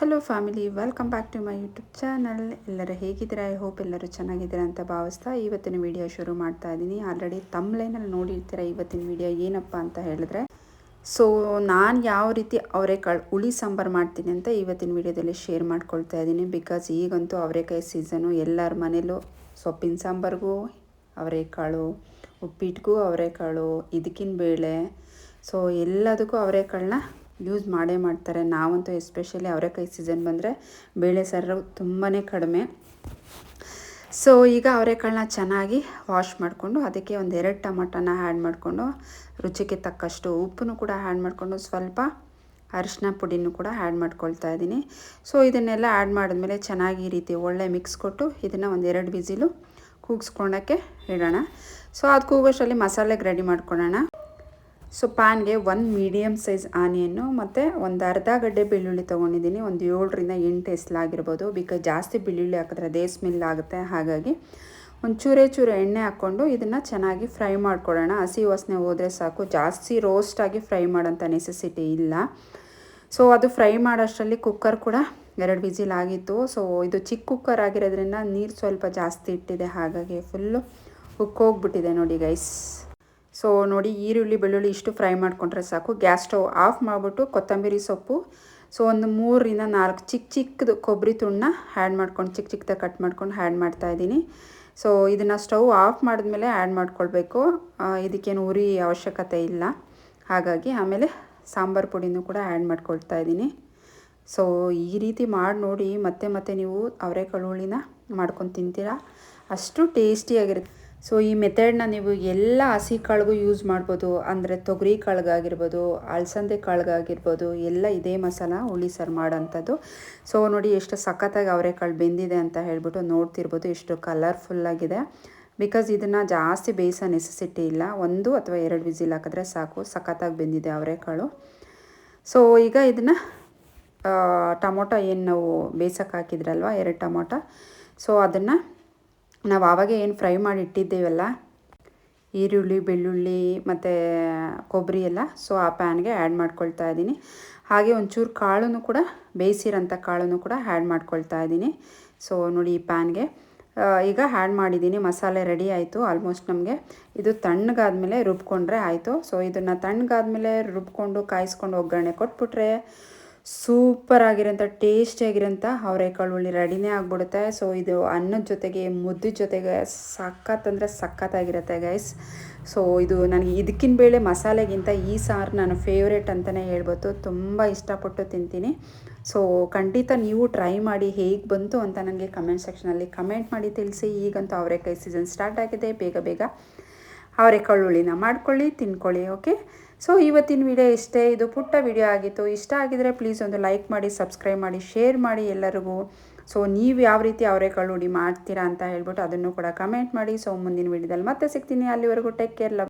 Hello family welcome back to my YouTube channel ಎಲ್ಲರೂ ಹೇಗಿದ್ದೀರಾ? I hope ಎಲ್ಲರೂ ಚೆನ್ನಾಗಿದ್ದೀರಾ ಅಂತ ಭಾವಿಸ್ತಾ ಇವತ್ತಿನ ವಿಡಿಯೋ ಶುರು ಮಾಡ್ತಾ ಇದ್ದೀನಿ. ಆಲ್ರೆಡಿ ತಮ್ಲೈನಲ್ಲಿ ನೋಡಿರ್ತೀರ ಇವತ್ತಿನ ವಿಡಿಯೋ ಏನಪ್ಪ ಅಂತ ಹೇಳಿದ್ರೆ. ಸೊ ನಾನು ಯಾವ ರೀತಿ ಅವರೆಕಾಳು ಹುಳಿ ಸಾಂಬಾರು ಮಾಡ್ತೀನಿ ಅಂತ ಇವತ್ತಿನ ವಿಡಿಯೋದಲ್ಲಿ ಶೇರ್ ಮಾಡ್ಕೊಳ್ತಾ ಇದ್ದೀನಿ. ಬಿಕಾಸ್ ಈಗಂತೂ ಅವರೆಕಾಯಿ ಸೀಸನು ಎಲ್ಲರ ಮನೇಲೂ ಸೊಪ್ಪಿನ ಸಾಂಬಾರಿಗೂ, ಅವರೆಕಾಳು ಉಪ್ಪಿಟ್ಟಿಗೂ ಅವರೆಕಾಳು ಇದಕ್ಕಿನ ಬೇಳೆ. ಸೊ ಎಲ್ಲದಕ್ಕೂ ಅವರೆಕಾಳನ್ನ ಯೂಸ್ ಮಾಡೇ ಮಾಡ್ತಾರೆ. ನಾವಂತೂ ಎಸ್ಪೆಷಲಿ ಅವರೆಕಾಯಿ ಸೀಸನ್ ಬಂದರೆ ಬೇಳೆ ಸಾರು ತುಂಬಾ ಕಡಿಮೆ. ಸೊ ಈಗ ಅವರೆಕಾಳನ್ನ ಚೆನ್ನಾಗಿ ವಾಶ್ ಮಾಡಿಕೊಂಡು ಅದಕ್ಕೆ ಒಂದು ಎರಡು ಟೊಮಟೊನ ಆ್ಯಡ್ ಮಾಡಿಕೊಂಡು ರುಚಿಗೆ ತಕ್ಕಷ್ಟು ಉಪ್ಪನ್ನು ಕೂಡ ಆ್ಯಡ್ ಮಾಡಿಕೊಂಡು ಸ್ವಲ್ಪ ಅರಿಶಿನ ಪುಡಿನೂ ಕೂಡ ಆ್ಯಡ್ ಮಾಡ್ಕೊಳ್ತಾ ಇದ್ದೀನಿ. ಸೊ ಇದನ್ನೆಲ್ಲ ಆ್ಯಡ್ ಮಾಡಿದ್ಮೇಲೆ ಚೆನ್ನಾಗಿ ಈ ರೀತಿ ಒಳ್ಳೆ ಮಿಕ್ಸ್ ಕೊಟ್ಟು ಇದನ್ನು ಒಂದು ಎರಡು ಬಿಸಿಲು ಕೂಗಿಸ್ಕೊಳ್ಳೋಕ್ಕೆ ಇಡೋಣ. ಸೊ ಅದು ಕೂಗೋಷ್ಟರಲ್ಲಿ ಮಸಾಲೆಗೆ ರೆಡಿ ಮಾಡ್ಕೊಳ್ಳೋಣ. ಸೊ ಪ್ಯಾನ್ಗೆ ಒಂದು ಮೀಡಿಯಮ್ ಸೈಜ್ ಆನಿಯನ್ನು ಮತ್ತು ಒಂದು ಅರ್ಧ ಗಡ್ಡೆ ಬೆಳ್ಳುಳ್ಳಿ ತೊಗೊಂಡಿದ್ದೀನಿ. ಒಂದು ಏಳರಿಂದ ಎಂಟು ಎಸ್ಲಾಗಿರ್ಬೋದು ಬಿಕಾಸ್ ಜಾಸ್ತಿ ಬೆಳ್ಳುಳ್ಳಿ ಹಾಕಿದ್ರೆ ಅದೇ ಸ್ಮೆಲ್ ಆಗುತ್ತೆ. ಹಾಗಾಗಿ ಒಂದು ಚೂರೇ ಚೂರು ಎಣ್ಣೆ ಹಾಕ್ಕೊಂಡು ಇದನ್ನು ಚೆನ್ನಾಗಿ ಫ್ರೈ ಮಾಡ್ಕೊಳ್ಳೋಣ. ಹಸಿ ವಾಸನೆ ಹೋದರೆ ಸಾಕು. ಜಾಸ್ತಿ ರೋಸ್ಟಾಗಿ ಫ್ರೈ ಮಾಡೋಂಥ ನೆಸೆಸಿಟಿ ಇಲ್ಲ. ಸೊ ಅದು ಫ್ರೈ ಮಾಡೋಷ್ಟರಲ್ಲಿ ಕುಕ್ಕರ್ ಕೂಡ ಎರಡು ವಿಜಿಲ್ ಆಗಿತ್ತು. ಸೊ ಇದು ಚಿಕ್ಕ ಕುಕ್ಕರ್ ಆಗಿರೋದ್ರಿಂದ ನೀರು ಸ್ವಲ್ಪ ಜಾಸ್ತಿ ಇಟ್ಟಿದೆ. ಹಾಗಾಗಿ ಫುಲ್ಲು ಉಕ್ಕೋಗ್ಬಿಟ್ಟಿದೆ ನೋಡಿ ಗೈಸ್ ಸೊ ನೋಡಿ ಈರುಳ್ಳಿ, ಬೆಳ್ಳುಳ್ಳಿ ಇಷ್ಟು ಫ್ರೈ ಮಾಡಿಕೊಂಡ್ರೆ ಸಾಕು. ಗ್ಯಾಸ್ ಸ್ಟವ್ ಆಫ್ ಮಾಡಿಬಿಟ್ಟು ಕೊತ್ತಂಬರಿ ಸೊಪ್ಪು. ಸೊ ಒಂದು ಮೂರರಿಂದ ನಾಲ್ಕು ಚಿಕ್ಕ ಚಿಕ್ಕದು ಕೊಬ್ಬರಿ ತುಂಡನ್ನ ಆ್ಯಡ್ ಮಾಡ್ಕೊಂಡು ಚಿಕ್ಕ ಚಿಕ್ಕದಾಗಿ ಕಟ್ ಮಾಡ್ಕೊಂಡು ಆ್ಯಡ್ ಮಾಡ್ತಾಯಿದ್ದೀನಿ ಸೊ ಇದನ್ನು ಸ್ಟವ್ ಆಫ್ ಮಾಡಿದ್ಮೇಲೆ ಆ್ಯಡ್ ಮಾಡ್ಕೊಳ್ಬೇಕು. ಇದಕ್ಕೇನು ಉರಿ ಅವಶ್ಯಕತೆ ಇಲ್ಲ. ಹಾಗಾಗಿ ಆಮೇಲೆ ಸಾಂಬಾರು ಪುಡಿನೂ ಕೂಡ ಆ್ಯಡ್ ಮಾಡ್ಕೊಳ್ತಾ ಇದ್ದೀನಿ. ಸೊ ಈ ರೀತಿ ಮಾಡಿ ನೋಡಿ ಮತ್ತೆ ಮತ್ತೆ ನೀವು ಅವರೆಕಾಳು ಹುಳಿನ ಮಾಡ್ಕೊಂಡು ತಿಂತೀರಾ. ಅಷ್ಟು ಟೇಸ್ಟಿಯಾಗಿರುತ್ತೆ. ಸೊ ಈ ಮೆಥಡ್ನ ನೀವು ಎಲ್ಲ ಹಸಿ ಕಾಳಿಗೂ ಯೂಸ್ ಮಾಡ್ಬೋದು, ಅಂದರೆ ತೊಗರಿ ಕಾಳಿಗಾಗಿರ್ಬೋದು, ಅಲಸಂದೆ ಕಾಳಿಗಾಗಿರ್ಬೋದು, ಎಲ್ಲ ಇದೇ ಮಸಾಲ ಹುಳಿ ಸಾರು ಮಾಡೋಂಥದ್ದು ಸೊ ನೋಡಿ ಎಷ್ಟು ಸಖತ್ತಾಗಿ ಅವರೆಕಾಳು ಬೆಂದಿದೆ ಅಂತ ಹೇಳ್ಬಿಟ್ಟು ನೋಡ್ತಿರ್ಬೋದು, ಎಷ್ಟು ಕಲರ್ಫುಲ್ಲಾಗಿದೆ ಬಿಕಾಸ್ ಇದನ್ನು ಜಾಸ್ತಿ ಬೇಯಿಸೋ ನೆಸೆಸಿಟಿ ಇಲ್ಲ. ಒಂದು ಅಥವಾ ಎರಡು ವಿಸಿಲ್ ಹಾಕಿದ್ರೆ ಸಾಕು, ಸಖತ್ತಾಗಿ ಬೆಂದಿದೆ ಅವರೆಕಾಳು. ಸೊ ಈಗ ಇದನ್ನು ಟೊಮೊಟೊ ಏನು ನಾವು ಬೇಯಿಸೋಕೆ ಹಾಕಿದ್ರಲ್ವ, ಎರಡು ಟೊಮೊಟೊ. ಸೊ ಅದನ್ನು ನಾವು ಆವಾಗ ಏನು ಫ್ರೈ ಮಾಡಿ ಇಟ್ಟಿದ್ದೇವಲ್ಲ? ಈರುಳ್ಳಿ, ಬೆಳ್ಳುಳ್ಳಿ ಮತ್ತು ಕೊಬ್ಬರಿ ಎಲ್ಲ. ಸೊ ಆ ಪ್ಯಾನ್ಗೆ ಆ್ಯಡ್ ಮಾಡ್ಕೊಳ್ತಾ ಇದ್ದೀನಿ. ಹಾಗೆ ಒಂಚೂರು ಕಾಳನ್ನು ಕೂಡ, ಬೇಯಿಸಿರೋಂಥ ಕಾಳನ್ನು ಕೂಡ ಆ್ಯಡ್ ಮಾಡ್ಕೊಳ್ತಾ ಇದ್ದೀನಿ. ಸೊ ನೋಡಿ ಈ ಪ್ಯಾನ್ಗೆ ಈಗ ಆ್ಯಡ್ ಮಾಡಿದ್ದೀನಿ. ಮಸಾಲೆ ರೆಡಿ ಆಯಿತು ಆಲ್ಮೋಸ್ಟ್ ನಮಗೆ. ಇದು ತಣ್ಣಗಾದ್ಮೇಲೆ ರುಬ್ಕೊಂಡ್ರೆ ಆಯಿತು. ಸೊ ಇದನ್ನು ತಣ್ಣಗಾದ್ಮೇಲೆ ರುಬ್ಕೊಂಡು, ಕಾಯಿಸ್ಕೊಂಡು ಒಗ್ಗರಣೆ ಕೊಟ್ಬಿಟ್ರೆ ಸೂಪರ್ ಆಗಿರೋಂಥ ಟೇಸ್ಟಿಯಾಗಿರೋಂಥ ಅವರೆಕಾಳು ಹುಳಿ ರೆಡಿನೇ ಆಗಿಬಿಡುತ್ತೆ. ಸೊ ಇದು ಅನ್ನದ ಜೊತೆಗೆ ಮುದ್ದೆ ಜೊತೆಗೆ ಸಖತ್ ಅಂದರೆ ಸಖತ್ತಾಗಿರುತ್ತೆ ಗೈಸ್ ಸೊ ಇದು ನನಗೆ ಇದಕ್ಕಿನ ಬೇಳೆ ಮಸಾಲೆಗಿಂತ ಈ ಸಾರು ನಾನು ಫೇವ್ರೇಟ್ ಅಂತಲೇ ಹೇಳ್ಬೋದು. ತುಂಬ ಇಷ್ಟಪಟ್ಟು ತಿಂತೀನಿ. ಸೊ ಖಂಡಿತ ನೀವು ಟ್ರೈ ಮಾಡಿ ಹೇಗೆ ಬಂತು ಅಂತ ನನಗೆ ಕಮೆಂಟ್ ಸೆಕ್ಷನಲ್ಲಿ ಕಮೆಂಟ್ ಮಾಡಿ ತಿಳಿಸಿ. ಈಗಂತೂ ಅವರೆಕಾಯಿ ಸೀಸನ್ ಸ್ಟಾರ್ಟ್ ಆಗಿದೆ. ಬೇಗ ಬೇಗ ಅವರೆಕಾಳು ಹುಳಿನ ಮಾಡ್ಕೊಳ್ಳಿ, ತಿನ್ಕೊಳ್ಳಿ ಓಕೆ ಸೊ ಇವತ್ತಿನ ವಿಡಿಯೋ ಇಷ್ಟೇ. ಇದು ಪುಟ್ಟ ವಿಡಿಯೋ ಆಗಿತ್ತು. ಇಷ್ಟ ಆಗಿದರೆ ಪ್ಲೀಸ್ ಒಂದು ಲೈಕ್ ಮಾಡಿ ಸಬ್ಸ್ಕ್ರೈಬ್ ಮಾಡಿ ಶೇರ್ ಮಾಡಿ ಎಲ್ಲರಿಗೂ. ಸೊ ನೀವು ಯಾವ ರೀತಿ ಅವರೆಕಾಳು ಹುಡಿ ಮಾಡ್ತೀರಾ ಅಂತ ಹೇಳ್ಬಿಟ್ಟು ಅದನ್ನು ಕೂಡ ಕಮೆಂಟ್ ಮಾಡಿ. ಸೊ ಮುಂದಿನ ವಿಡಿಯೋದಲ್ಲಿ ಮತ್ತೆ ಸಿಗ್ತೀನಿ. ಅಲ್ಲಿವರೆಗೂ ಟೇಕ್ ಕೇರ್ ಲವ್